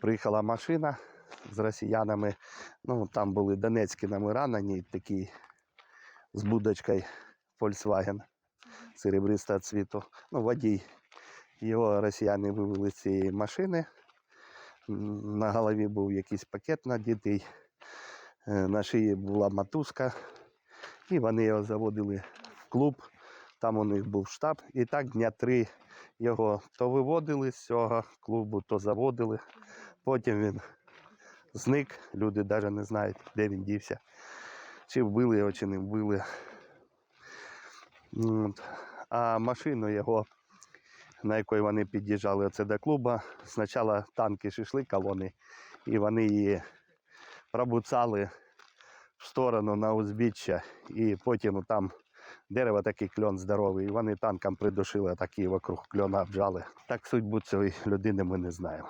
Приїхала машина з росіянами. Ну, там були донецькі номера на ній такі з будочкою Volkswagen серебристого цвіту. Ну, водій. Його росіяни вивели з цієї машини. На голові був якийсь пакет надітий, е, на шиї була матузка. І вони його заводили в клуб. Там у них був штаб. І так дня три його то виводили з цього клубу, то заводили. Потім він зник. Люди навіть не знають, де він дівся. Чи вбили його, чи не вбили. А машину його, на якої вони під'їжджали оце до клубу, спочатку танки йшли колони, і вони її пробуцали в сторону на узбіччя, і потім там дерево такий кльон здоровий, вони танком придушили, а такі вокруг кльона обжали. Так судьбу цієї людини ми не знаємо.